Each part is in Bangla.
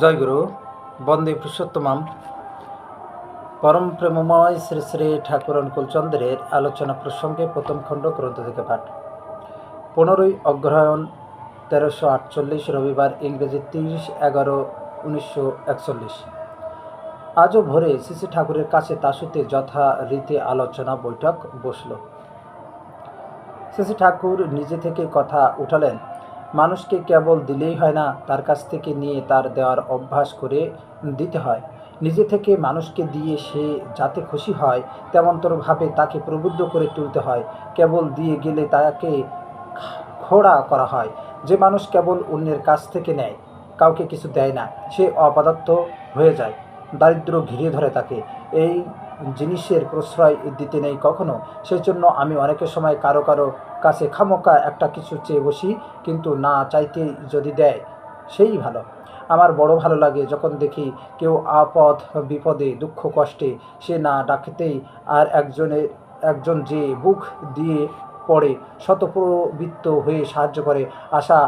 জয়গুরু বন্দে পুরুষোত্তমাম। পরম প্রেমময় শ্রী শ্রী ঠাকুর অনুকূলচন্দ্রের আলোচনা প্রসঙ্গে প্রথম খণ্ড গ্রন্থ থেকে পাঠ। পনেরোই অগ্রহায়ণ তেরোশো আটচল্লিশ রবিবার ইংরেজি তিরিশ এগারো উনিশশো একচল্লিশ। আজও ভোরে শ্রী ঠাকুরের কাছে তাসুতে যথারীতি আলোচনা বৈঠক বসল। শ্রী ঠাকুর নিজে থেকে কথা উঠালেন। মানুষকে কেবল দিলেই হয় না, তার কাছ থেকে নিয়ে তার দেওয়ার অভ্যাস করে দিতে হয়। নিজে থেকে মানুষকে দিয়ে সে যাতে খুশি হয়, তেমনতরভাবে তাকে প্রবুদ্ধ করে তুলতে হয়। কেবল দিয়ে গেলে তাকে খোড়া করা হয়। যে মানুষ কেবল অন্যের কাছ থেকে নেয়, কাউকে কিছু দেয় না, সে অপদার্থ হয়ে যায় দারিদ্র ঘিরে ধরে তাকে। এই জিনিসের প্রশ্রয় দিতে নেই কখনো। সেই জন্য আমি অনেকের সময় কারও কারও কাছে খামোকা একটা কিছু চেয়ে বসি, কিন্তু না চাইতে যদি দেয়, সেই ভালো। আমার বড় ভালো লাগে যখন দেখি কেউ আপদ, বিপদে, দুঃখ, কষ্টে সে না ডাকতেই আর একজনের একজন যে বুক দিয়ে পড়ে শতপ্রবৃত্ত হয়ে সাহায্য করে, আশা,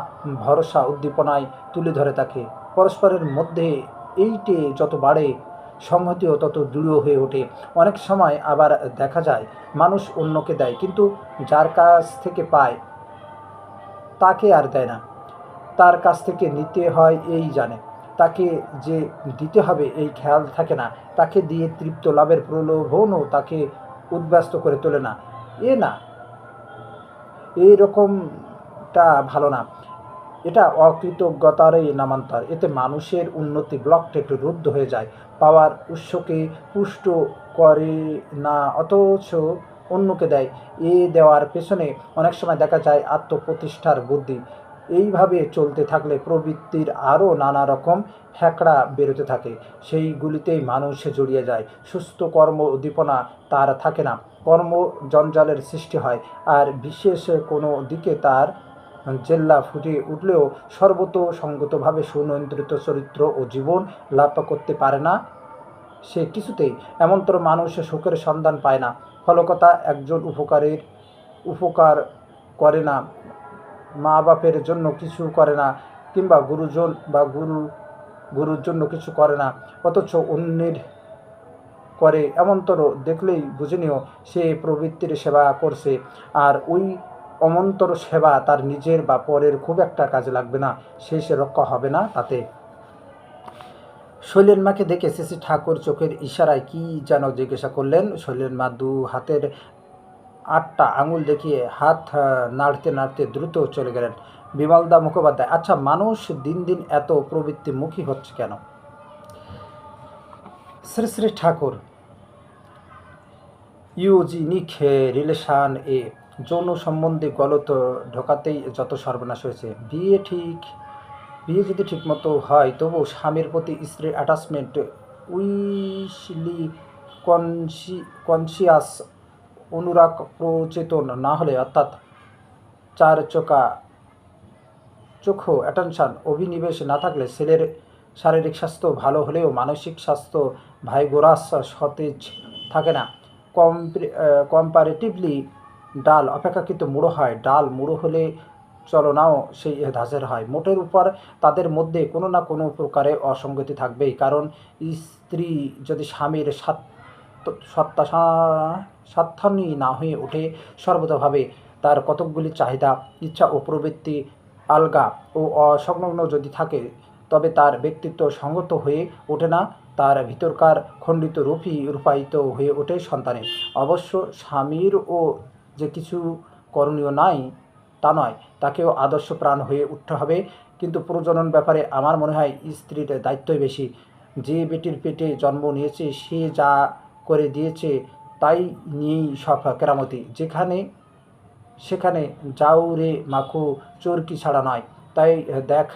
ভরসা, উদ্দীপনায় তুলে ধরে তাকে। পরস্পরের মধ্যে এইটে যত বাড়ে সংহতিও তত দৃঢ় হয়ে ওঠে। অনেক সময় আবার দেখা যায়, মানুষ অন্যকে দেয়, কিন্তু যার কাছ থেকে পায়, তাকে আর দেয় না। তার কাছ থেকে নিতে হয়, এই জানে। তাকে যে দিতে হবে, এই খেয়াল থাকে না। তাকে দিয়ে তৃপ্ত লাভের প্রলোভনও তাকে উদ্ব্যস্ত করে তোলে না। এ না। এই রকমটা ভালো না। এটা অকৃতজ্ঞতারই নামান্তর। এতে মানুষের উন্নতি ব্লকটা একটু রুদ্ধ হয়ে যায়। পাওয়ার উৎসকে পুষ্ট করে না, অথচ অন্যকে দেয়। এ দেওয়ার পেছনে অনেক সময় দেখা যায় আত্মপ্রতিষ্ঠার বুদ্ধি। এইভাবে চলতে থাকলে প্রবৃত্তির আরও নানা রকম ফ্যাকড়া বেরোতে থাকে। সেইগুলিতেই মানুষ জড়িয়ে যায়। সুস্থ কর্ম উদ্দীপনা তার থাকে না। কর্ম জঞ্জালের সৃষ্টি হয়। আর বিশেষ কোনো দিকে তার জেল্লা ফুটে উঠলেও সর্বত সঙ্গতভাবে সুনিয়ন্ত্রিত চরিত্র ও জীবন লাভ করতে পারে না। সে কিছুতেই এমনতর মানুষ সুখের সন্ধান পায় না। ফলকতা একজন উপকারের, উপকার করে না মা বাপের জন্য কিছু করে না কিংবা গুরুজন বা গুরু, গুরুর জন্য কিছু করে না, অথচ অন্যের করে এমনতর দেখলেই বুঝে নিও সে প্রবৃত্তির সেবা করছে। আর ওই অমন্তর সেবা তার নিজের বা পরের খুব একটা কাজে লাগবে না, সে সে রক্ষা হবে না তাতে। শৈলেন মাকে দেখে শ্রী ঠাকুর চোখের ইশারায় কি যেন জিজ্ঞাসা করলেন। শৈলেন মা দু হাতের আটটা আঙুল দেখিয়ে হাত নাড়তে নাড়তে দ্রুত চলে গেলেন। বিমলদা মুখোপাধ্যায় আচ্ছা মানুষ দিন দিন এত প্রবৃত্তিমুখী হচ্ছে কেন? শ্রী শ্রী ঠাকুর ইউজিনিক রিলেশন এ যৌন সম্বন্ধে গলত ঢোকাতেই যত সর্বনাশ হয়েছে। বিয়ে ঠিক, বিয়ে যদি ঠিকমতো হয় তবু স্বামীর প্রতি স্ত্রীর অ্যাটাচমেন্ট উইসলি কনসি কনসিয়াস অনুরাগ প্রচেতন না হলে অর্থাৎ চার চোখা, চোখো অ্যাটেনশান অভিনিবেশ না থাকলে ছেলের শারীরিক স্বাস্থ্য ভালো হলেও মানসিক স্বাস্থ্য ভাইগোরাস সতেজ থাকে না। কম্পারেটিভলি ডাল, অপেক্ষাকৃত মুড়ো হয়। ডাল মুড়ো হলে চলনাও সেই ধাঁচের হয়। মোটের উপর তাদের মধ্যে কোনো না কোনো প্রকারে অসঙ্গতি থাকবেই, কারণ স্ত্রী যদি স্বামীর সাত- সত্তা স্বার্থান্বী না হয়ে ওঠে, সর্বতভাবে তার কতকগুলি চাহিদা, ইচ্ছা ও প্রবৃত্তি আলগা ও অসংলগ্ন যদি থাকে, তবে তার ব্যক্তিত্ব সঙ্গত হয়ে ওঠে না। তার ভিতরকার খণ্ডিত রূপী রূপায়িত হয়ে ওঠে সন্তানে অবশ্য স্বামীর ও যে কিছু করণীয় নাই, তা নয়। তাকেও আদর্শ প্রাণ হয়ে উঠতে হবে। কিন্তু প্রজনন ব্যাপারে আমার মনে হয় স্ত্রীর দায়িত্বই বেশি। যে বেটির পেটে জন্ম নিয়েছে, সে যা করে দিয়েছে, তাই নিয়েই সব কেরামতি। যেখানে সেখানে যাও রে মাখু চোরকি ছাড়া নয়। তাই দেখ,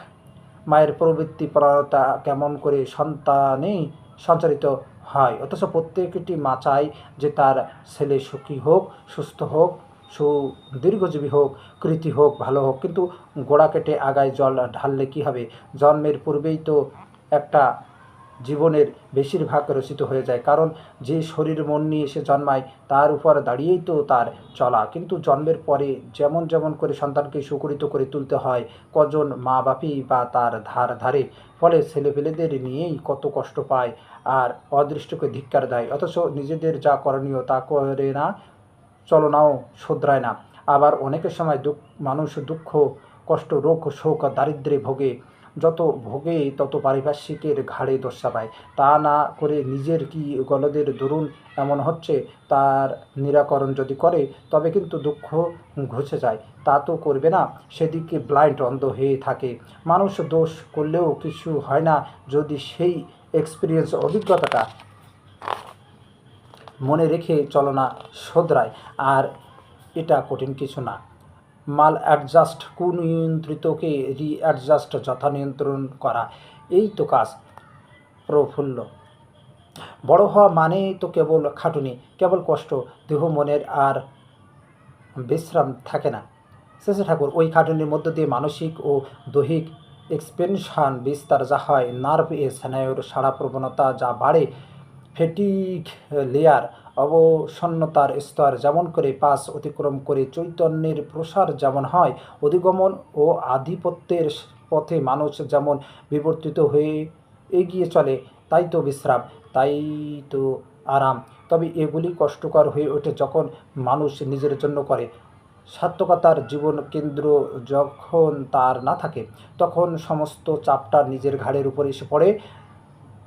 মায়ের প্রবৃত্তি পরায়ণতা কেমন করে সন্তানে সঞ্চারিত হয় অথচ প্রত্যেকটি মা চায় যে তার ছেলে সুখী হোক, সুস্থ হোক সুদীর্ঘজীবী হোক, কৃতি হোক, ভালো হোক, কিন্তু গোড়া কেটে আগায় জল ঢাললে কী হবে? জন্মের পূর্বেই তো একটা জীবনের বেশিরভাগ রচিত হয়ে যায়। কারণ যে শরীর মন নিয়ে এসে জন্মায়, তার উপর দাঁড়িয়েই তো তার চলা। কিন্তু জন্মের পরে যেমন যেমন করে সন্তানকে সুকরিত করে তুলতে হয়, কজন মা বাপি বা তার ধার ধারে, ফলে ছেলেপেলেদের নিয়েই কত কষ্ট পায় আর অদৃষ্টকে ধিক্কার দেয়। অথচ নিজেদের যা করণীয় তা করে না, চলনাও শোধরায় না। আবার অনেকের সময় দুঃখ, মানুষ দুঃখ, কষ্ট, রোগ, শোক, দারিদ্র্যে ভোগে। যত ভোগে, তত পারিপার্শ্বিকের ঘাড়ে দোষা পায়। তা না করে নিজের কি গলদের দরুন এমন হচ্ছে? তার নিরাকরণ যদি করে, তবে কিন্তু দুঃখ ঘুচে যায়। তা তো করবে না, সেদিকে ব্লাইন্ড অন্ধ হয়ে থাকে। মানুষ দোষ করলেও কিছু হয় না, যদি সেই এক্সপিরিয়েন্স অভিজ্ঞতাটা মনে রেখে চলনা শোধরায়। আর এটা কঠিন কিছু না। মাল অ্যাডজাস্ট কুনিয়ন্ত্রিতকে রিঅ্যাডজাস্ট যথা নিয়ন্ত্রণ করা। এই তো কাজ প্রফুল্ল। বড় হওয়া মানেই তো কেবল খাটুনি, কেবল কষ্ট, দেহ, মনের আর বিশ্রাম থাকে না। শেষে ঠাকুর, ওই খাটুনির মধ্য দিয়ে মানসিক ও দৈহিক এক্সপেনশন বিস্তার যা হয় নার্ভ এ স্নায়ুর সাড়া প্রবণতা যা বাড়ে ফেটিক লেয়ার অবসন্নতার স্তর যেমন করে পাস অতিক্রম করে চৈতন্যের প্রসার যেমন হয়, অধিগমন ও আধিপত্যের পথে মানুষ যেমন বিবর্তিত হয়ে এগিয়ে চলে, তাই তো বিশ্রাম, তাই তো আরাম। তবে এগুলি কষ্টকর হয়ে ওঠে যখন মানুষ নিজের জন্য করে। সার্থকতার জীবন কেন্দ্র যখন তার না থাকে, তখন সমস্ত চাপটা নিজের ঘাড়ের উপরে এসে পড়ে।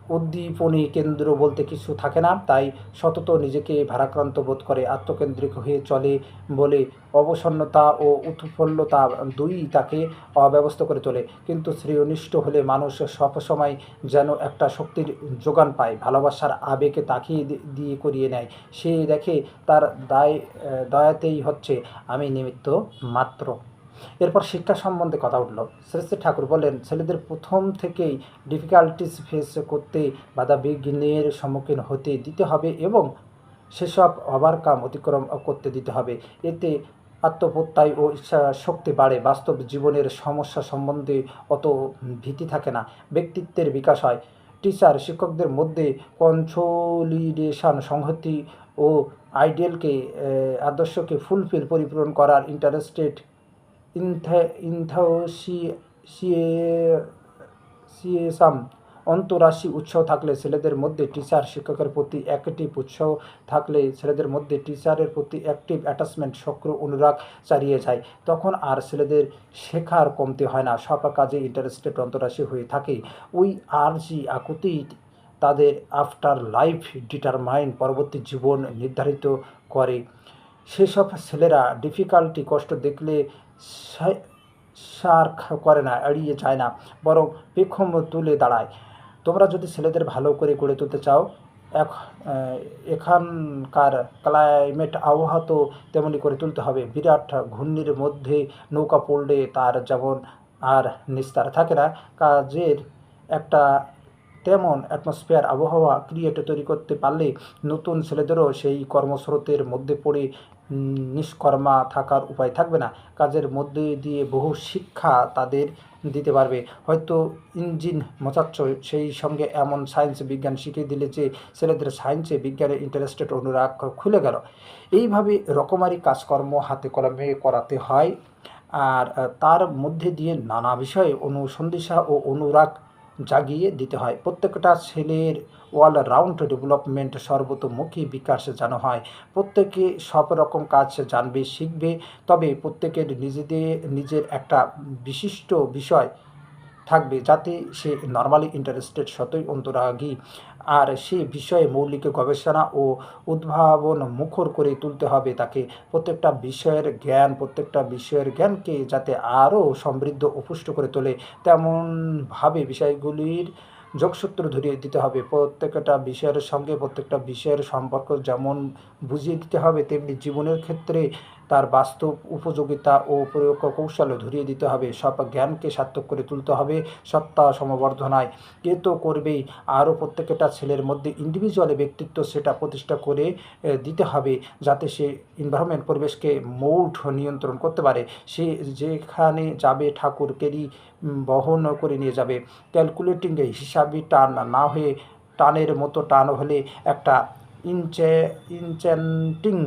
উদ্দীপনী কেন্দ্র বলতে কিছু থাকে না, তাই সতত নিজেকে ভারাক্রান্ত বোধ করে আত্মকেন্দ্রিক হয়ে চলে বলে অবসন্নতা ও উৎফুল্লতা দুই তাকে অব্যবস্থা করে তোলে। কিন্তু শ্রেয়নিষ্ঠ হলে মানুষ সবসময় যেন একটা শক্তির যোগান পায়, ভালোবাসার আবেগে তাকিয়ে দিয়ে করিয়ে নেয়। সে দেখে তার দায় দয়াতেই হচ্ছে, আমি নিমিত্ত মাত্র। এরপর শিক্ষা সম্বন্ধে কথা উঠল। শ্রী শ্রী ঠাকুর বলেন ছেলেদের প্রথম থেকেই ডিফিকাল্টিস ফেস করতে বাধা বিঘ্নের সম্মুখীন হতে দিতে হবে এবং সেসব ওভারকাম অতিক্রম করতে দিতে হবে। এতে আত্মপ্রত্যয় ও ইচ্ছা শক্তি বাড়ে। বাস্তব জীবনের সমস্যা সম্বন্ধে অত ভীতি থাকে না। ব্যক্তিত্বের বিকাশ হয়। টিচার, শিক্ষকদের মধ্যে কনসোলিডেশন সংহতি ও আইডিয়ালকে আদর্শকে ফুলফিল পরিপূরণ করার ইন্টারেস্টেড ইনথ্যাসিয়েসাম অন্তরাশি উৎসাহ থাকলে ছেলেদের মধ্যে টিচার শিক্ষকের প্রতি অ্যাক্টিভ উৎসাহ থাকলে ছেলেদের মধ্যে টিচারের প্রতি অ্যাক্টিভ অ্যাটাচমেন্ট সক্রিয় অনুরাগ চালিয়ে যায়। তখন আর ছেলেদের শেখার কমতি হয় না, সব কাজে ইন্টারেস্টেড অন্তরাশি হয়ে থাকে। ওই আর জি আকুতি তাদের আফটার লাইফ ডিটারমাইন পরবর্তী জীবন নির্ধারিত করে। সেসব ছেলেরা ডিফিকাল্টি কষ্ট দেখলে সার করে না, এড়িয়ে যায় না, বরং পেখম তুলে দাঁড়ায়। তোমরা যদি ছেলেদের ভালো করে গড়ে তুলতে চাও এক এখানকার ক্লাইমেট আবহাওয়া তো তেমনি করে তুলতে হবে। বিরাট ঘূর্ণির মধ্যে নৌকা পড়লে তার যেমন আর নিস্তার থাকে না, কাজের একটা তেমন অ্যাটমসফিয়ার আবহাওয়া ক্রিয়েট তৈরি করতে পারলে নতুন ছেলেদেরও সেই কর্মস্রোতের মধ্যে পড়ে নিষ্কর্মা থাকার উপায় থাকবে না। কাজের মধ্যে দিয়ে বহু শিক্ষা তাদের দিতে পারবে। হয়তো ইঞ্জিন মোচাচ্ছ সেই সঙ্গে এমন সায়েন্স বিজ্ঞান শিখিয়ে দিলে যে ছেলেদের সায়েন্সে বিজ্ঞানের ইন্টারেস্টেড অনুরাগ খুলে গেল। এইভাবে রকমারি কাজকর্ম হাতে কলমে করাতে হয়। আর তার মধ্যে দিয়ে নানা বিষয়ে অনুসন্ধিসা ও অনুরাগ জাগিয়ে দিতে হয়। প্রত্যেকটা ছেলের অল রাউন্ড ডেভেলপমেন্ট সর্বতোমুখী বিকাশ যেন হয়। প্রত্যেকে সব রকম কাজ জানবে, শিখবে, তবে প্রত্যেকের নিজেদের নিজের একটা বিশিষ্ট বিষয় থাকবে যাতে সে নর্মালি ইন্টারেস্টেড সতই অন্তরাগী আর সে বিষয়ে মৌলিক গবেষণা ও উদ্ভাবন মুখর করে তুলতে হবে। তাকে প্রত্যেকটা বিষয়ের জ্ঞান, প্রত্যেকটা বিষয়ের জ্ঞানকে যাতে আরও সমৃদ্ধ পুষ্ট করে তোলে, তেমনভাবে বিষয়গুলির যোগসূত্র ধরিয়ে দিতে হবে। প্রত্যেকটা বিষয়ের সঙ্গে প্রত্যেকটা বিষয়ের সম্পর্ক যেমন বুঝিয়ে দিতে হবে, তেমনি জীবনের ক্ষেত্রে তার বাস্তব উপযোগিতা ও প্রয়োগ কৌশল ধরিয়ে দিতে হবে। সব জ্ঞানকে সার্থক করে তুলতে হবে সত্তা সমবর্ধনায়। এ তো করবেই। আরও প্রত্যেকটা ছেলের মধ্যে ইন্ডিভিজুয়াল ব্যক্তিত্ব সেটা প্রতিষ্ঠা করে দিতে হবে যাতে সে এনভায়রনমেন্ট পরিবেশকে মৌঢ নিয়ন্ত্রণ করতে পারে। সে যেখানে যাবে ঠাকুরকেরই বহন করে নিয়ে যাবে। ক্যালকুলেটিং হিসাবই টান না হয়ে, টানের মতো টান হলে একটা ইনচে ইনচেন্টিং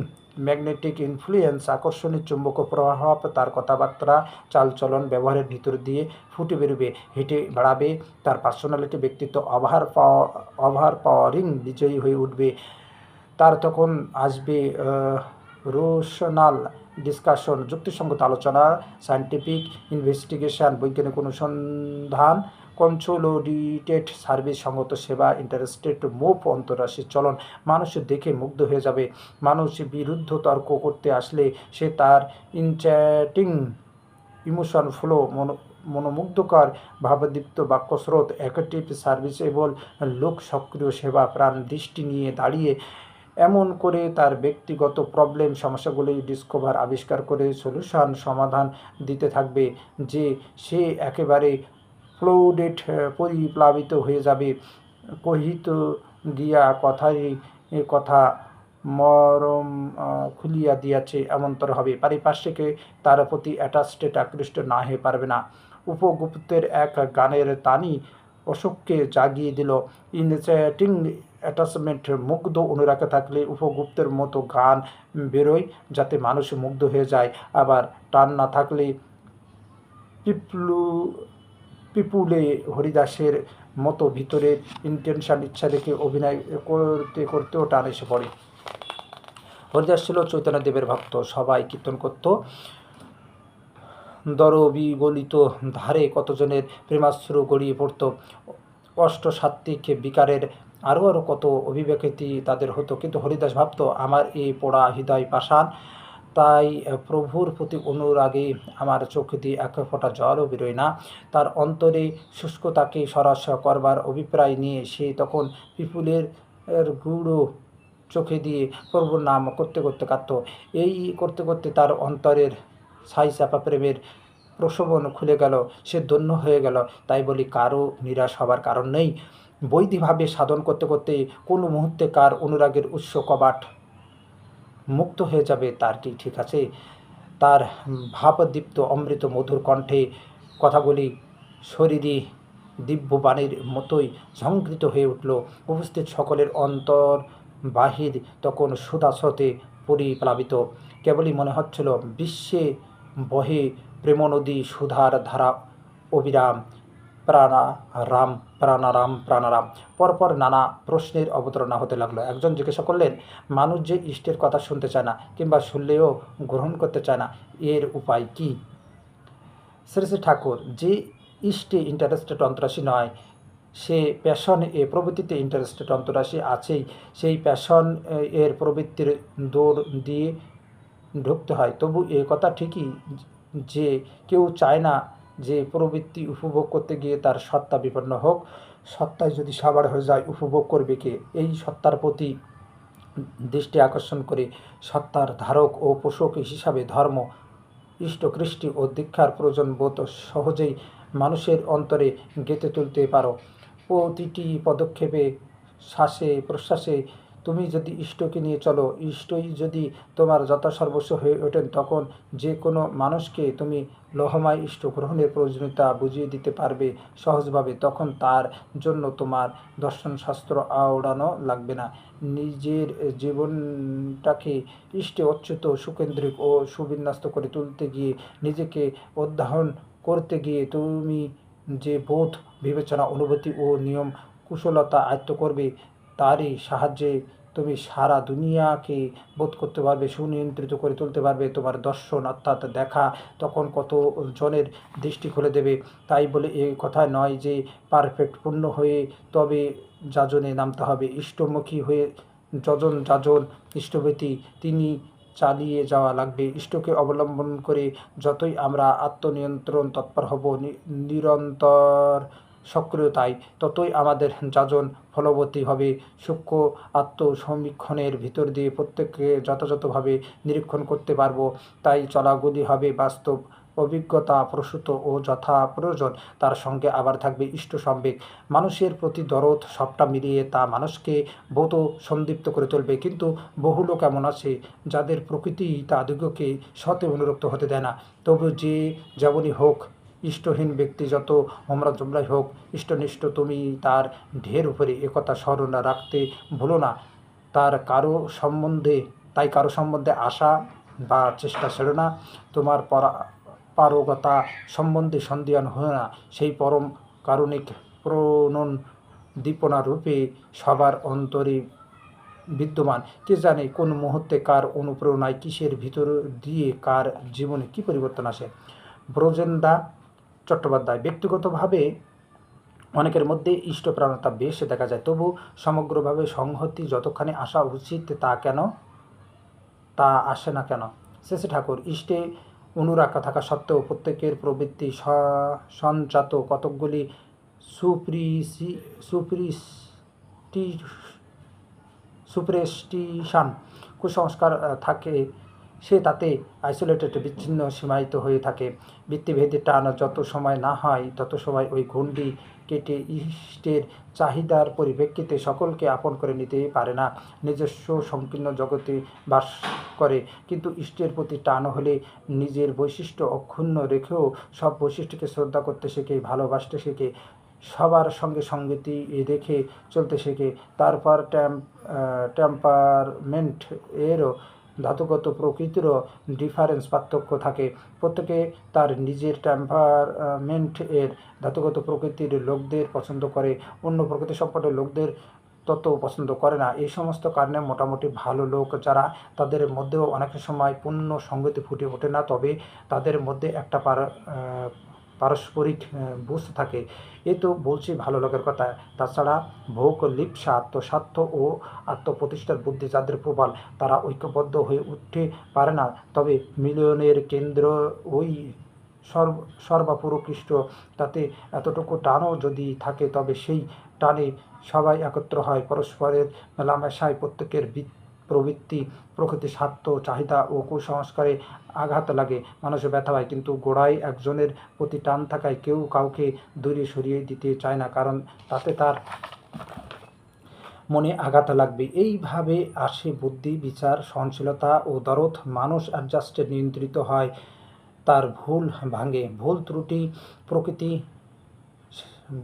ম্যাগনেটিক ইনফ্লুয়েন্স, আকর্ষণীয় চুম্বক প্রভাব তার কথাবার্তা, চালচলন, ব্যবহারের ভিতর দিয়ে ফুটে বেরোবে, হেঁটে বেড়াবে, তার পার্সোনালিটি ব্যক্তিত্ব অভার পাওয়া অভার পাওয়ারিং বিজয়ী হয়ে উঠবে। তার তখন আসবে রোশনাল ডিসকাশন যুক্তিসঙ্গত আলোচনা সায়েন্টিফিক ইনভেস্টিগেশন বৈজ্ঞানিক অনুসন্ধান কনসোলিডেটেড সার্ভিস সঙ্গত সেবা ইন্টারেস্টেড মুভ অন্তরাশি চলন। মানুষ দেখে মুগ্ধ হয়ে যাবে। মানুষ বিরুদ্ধ তর্ক করতে আসলে সে তার ইনচ্যাটিং ইমোশন ফ্লো মনো মনোমুগ্ধকর ভাবদীপ্ত বাক্যস্রোত অ্যাক্টিভ সার্ভিসেবল লোক সক্রিয় সেবা, প্রাণ দৃষ্টি নিয়ে দাঁড়িয়ে এমন করে তার ব্যক্তিগত প্রবলেম সমস্যাগুলি ডিসকভার আবিষ্কার করে সলিউশন সমাধান দিতে থাকবে। যে সে একেবারে ফ্লোডেড পরিপ্লাবিত হয়ে যাবে। কহিত গিয়া কথাই, এ কথা মরম খুলিয়া দিয়াছে এমনতর হবে। পারিপার্শ্বিকে তার প্রতি অ্যাটাচটেড আকৃষ্ট না হয়ে পারবে না। উপগুপ্তের এক গানের তানি অশোককে জাগিয়ে দিল। ইনসেটিং অ্যাটাচমেন্ট মুগ্ধ অনুরাগে থাকলে উপগুপ্তের মতো গান বেরোয়, যাতে মানুষ মুগ্ধ হয়ে যায়। আবার টান না থাকলে পিপলু পিপুলে হরিদাসের মতো ভিতরে ইন্টেনশন ইচ্ছা রেখে অভিনয় করতে, করতেও টান এসে পড়ে। হরিদাস ছিল চৈতন্যদেবের ভক্ত, সবাই কীর্তন করত। দরবিগলিত ধারে কতজনের প্রেমাশ্রু গড়িয়ে পড়ত? অষ্টসাত্ত্বিক বিকারের আরও আরও কত অভিব্যক্তি তাদের হতো। কিন্তু হরিদাস ভাবতো, আমার এই পোড়া হৃদয় পাষাণ তাই প্রভুর প্রতি অনুরাগে আমার চোখ দিয়ে এক ফোঁটা জলও বেরোয় না। তার অন্তরে শুষ্কতাকে সরাস করবার অভিপ্রায় নিয়ে সে তখন পিপুলের গুঁড়ো চোখে দিয়ে প্রভুর নাম করতে করতে কাঁদত। এই করতে করতে তার অন্তরের ছাই চাপা প্রেমের প্রসবন খুলে গেল, সে ধন্য হয়ে গেল। তাই বলি কারও নিরাশ হবার কারণ নেই। বৈধিভাবে সাধন করতে করতে কোনো মুহূর্তে কার অনুরাগের উৎস কবাট মুক্ত হয়ে যাবে, তার কি ঠিক আছে? তার ভাবদীপ্ত অমৃত মধুর কণ্ঠে কথাগুলি শরীরী দিব্যবাণীর মতোই ঝঙ্কৃত হয়ে উঠল। উপস্থিত সকলের অন্তর বাহির তখন সুদাসতে পরিপ্লাবিত। কেবলই মনে হচ্ছিল, বিশ্বে বহে প্রেমনদী সুধার ধারা অবিরাম। প্রাণারাম প্রাণারাম প্রাণারাম পরপর নানা প্রশ্নের অবতারণা হতে লাগল। একজন জিজ্ঞাসা করলেন, মানুষ যে ইষ্টের কথা শুনতে চায় না কিংবা শুনলেও গ্রহণ করতে চায় না, এর উপায় কি? শ্রী শ্রী ঠাকুর, যে ইষ্টে ইন্টারেস্টেড অন্তরাশী নয়, সে প্যাশন এ প্রবৃত্তিতে ইন্টারেস্টেড অন্তরাশি আছেই, সেই প্যাশন এর প্রবৃত্তির দৌড় দিয়ে ঢুকতে হয়। তবু এ কথা ঠিকই যে কেউ চায় না যে প্রবৃত্তি উপভোগ করতে গিয়ে তার সত্তা বিপন্ন হোক, সত্তায় যদি সাবার হয়ে যায়, উপভোগ করবে কে? এই সত্তার প্রতি দৃষ্টি আকর্ষণ করে সত্তার ধারক ও পোষক হিসাবে ধর্ম ইষ্টকৃষ্টি ও দীক্ষার প্রয়োজন বোধ সহজেই মানুষের অন্তরে গেঁথে তুলতে পারো। প্রতিটি পদক্ষেপে শ্বাসে, প্রশ্বাসে তুমি যদি ইষ্টকে নিয়ে চলো, ইষ্টই যদি তোমার যথাসর্বস্ব হয়ে ওঠেন, তখন যে কোনো মানুষকে তুমি লহমায় ইষ্ট গ্রহণের প্রয়োজনীয়তা বুঝিয়ে দিতে পারবে সহজভাবে, তখন তার জন্য তোমার দর্শনশাস্ত্র আওড়ানো লাগবে না। নিজের জীবনটাকে ইষ্টে অচ্যুত, সুকেন্দ্রিক ও সুবিন্যস্ত করে তুলতে গিয়ে, নিজেকে অধ্যয়ন করতে গিয়ে তুমি যে বোধ, বিবেচনা, অনুভূতি ও নিয়ম কুশলতা আয়ত্ত করবে, তারই সাহায্যে তুমি সারা দুনিয়াকে বোধ করতে পারবে, সুনিয়ন্ত্রিত করে তুলতে পারবে, তোমার দর্শন অর্থাৎ দেখা তখন কত জনের দৃষ্টি খুলে দেবে। তাই বলে এই কথা নয় যে পারফেক্ট পূর্ণ হয়ে তবে যাজনে নামতে হবে। ইষ্টমুখী হয়ে যজন যাজন ইষ্টভীতি তিনি চালিয়ে যাওয়া লাগবে। ইষ্টকে অবলম্বন করে যতই আমরা আত্মনিয়ন্ত্রণ তৎপর হব নিরন্তর সক্রিয়তায়, ততই আমাদের যাজন ফলবতী হবে সূক্ষ্ম আত্মসমীক্ষণের ভিতর দিয়ে প্রত্যেককে যথাযথভাবে নিরীক্ষণ করতে পারব। তাই চলাগুলি হবে বাস্তব। অভিজ্ঞতা প্রসূত ও যথা প্রয়োজন তার সঙ্গে আবার থাকবে ইষ্ট সম্বেগ। মানুষের প্রতি দরদ সবটা মিলিয়ে তা মানুষকে বোধ সন্দীপ্ত করে তুলবে। কিন্তু বহু লোক এমন আছে, যাদের প্রকৃতি তাদিগকে সতে অনুরক্ত হতে দেয় না। তবু যে যেমনই হোক ইষ্টহীন ব্যক্তি যত হোমরা জমরাই হোক ইষ্টনিষ্ট তুমি তার ঢের উপরে একথা স্মরণ রাখতে ভুলো না। তার কারও সম্বন্ধে, তাই কারও সম্বন্ধে আশা বা চেষ্টা ছেড়ো না। তোমার পরা, পারগতা সম্বন্ধে সন্দেহান হয় না। সেই পরম কারণিক প্রণন দীপনা রূপে সবার অন্তরে বিদ্যমান। কে জানে কোন মুহূর্তে কার অনুপ্রেরণায় কিসের ভিতর দিয়ে কার জীবনে কি পরিবর্তন আসে? ব্রজেন্দা চট্টোপাধ্যায়। ব্যক্তিগতভাবে অনেকের মধ্যে ইষ্টপ্রাণতা বেশ দেখা যায়। তবু সমগ্রভাবে সংহতি যতখানি আসা উচিত তা কেন? তা আসে না কেন? শেষে ঠাকুর, ইষ্টে অনুরাগ থাকা সত্ত্বেও প্রত্যেকের প্রবৃত্তি সঞ্চাত কতকগুলি সুপ্রিসি সুপ্রিস্টি সুপ্রেস্টিশন কুসংস্কার থাকে সে তাতে আইসোলেটেড বিচ্ছিন্ন, সীমায়িত হয়ে থাকে। বৃত্তিভেদে টান যত সময় না হয়, তত সময় ওই গণ্ডি কেটে ইষ্টের চাহিদার পরিপ্রেক্ষিতে সকলকে আপন করে নিতে পারে না। নিজস্ব সংকীর্ণ জগতে বাস করে, কিন্তু ইষ্টের প্রতি টান হলে নিজের বৈশিষ্ট্য অক্ষুণ্ণ রেখেও সব বৈশিষ্ট্যকে শ্রদ্ধা করতে শেখে, ভালোবাসতে শেখে, সবার সঙ্গে সঙ্গতি রেখে চলতে শেখে। তারপর ট্যাম্প টেম্পারমেন্ট এরও ধাতুগত প্রকৃতিরও ডিফারেন্স পার্থক্য থাকে। প্রত্যেকে তার নিজের টেম্পারমেন্ট এর ধাতুগত প্রকৃতির লোকদের পছন্দ করে, অন্য প্রকৃতি সম্পর্কে লোকদের তত পছন্দ করে না। এই সমস্ত কারণে মোটামুটি ভালো লোক যারা, তাদের মধ্যেও অনেক সময় পূর্ণ সঙ্গতি ফুটে ওঠে না। তবে তাদের মধ্যে একটা পার পারস্পরিক আহ, বুঝ থাকে। এ তো বলছি ভালো লোকের কথা। তাছাড়া ভোগ লিপ্সা আত্মস্বার্থ ও আত্মপ্রতিষ্ঠার বুদ্ধি যাদের প্রবল তারা ঐক্যবদ্ধ হয়ে উঠতে পারে না। তবে মিলনের কেন্দ্র ওই সর্ব সর্বাপুরকৃষ্ট। তাতে এতটুকু টানও যদি থাকে তবে সেই টানে সবাই একত্র হয়। পরস্পরের মেলামেশায় প্রত্যেকের বি- প্রবৃত্তি, প্রকৃতি, স্বার্থ, চাহিদা ও কুসংস্কারে আঘাত লাগে। মানুষের ব্যথা হয়, কিন্তু গোড়ায় একজনের প্রতি টান থাকায় কেউ কাউকে দূরে সরিয়ে দিতে চায় না, কারণ তাতে তার মনে আঘাত লাগবে। এইভাবে আসে বুদ্ধি, বিচার, সহনশীলতা ও দরদ। মানুষ অ্যাডজাস্টে নিয়ন্ত্রিত হয়, তার ভুল ভাঙে। ভুল ত্রুটি প্রকৃতি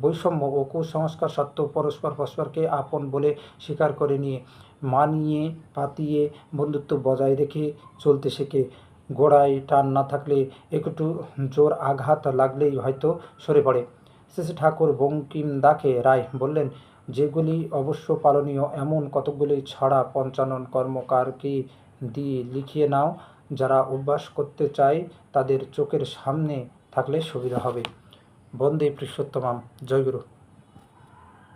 বৈষম্য ও কুসংস্কার সত্ত্বেও পরস্পর পরস্পরকে আপন বলে স্বীকার করে নিয়ে মানিয়ে পাতিয়ে বন্ধুত্ব বজায় রেখে চলতে শেখে। গোড়ায় টান না থাকলে একটু জোর আঘাত লাগলেই হয়তো সরে পড়ে। শেষে ঠাকুর বঙ্কিম দাকে রায় বললেন, যেগুলি অবশ্য পালনীয়, এমন কতকগুলি ছড়া পঞ্চানন কর্মকারকে দিয়ে লিখিয়ে নাও। যারা অভ্যাস করতে চায়, তাদের চোখের সামনে থাকলে সুবিধা হবে। বন্দে পুরুষোত্তমাম। জয়গুরু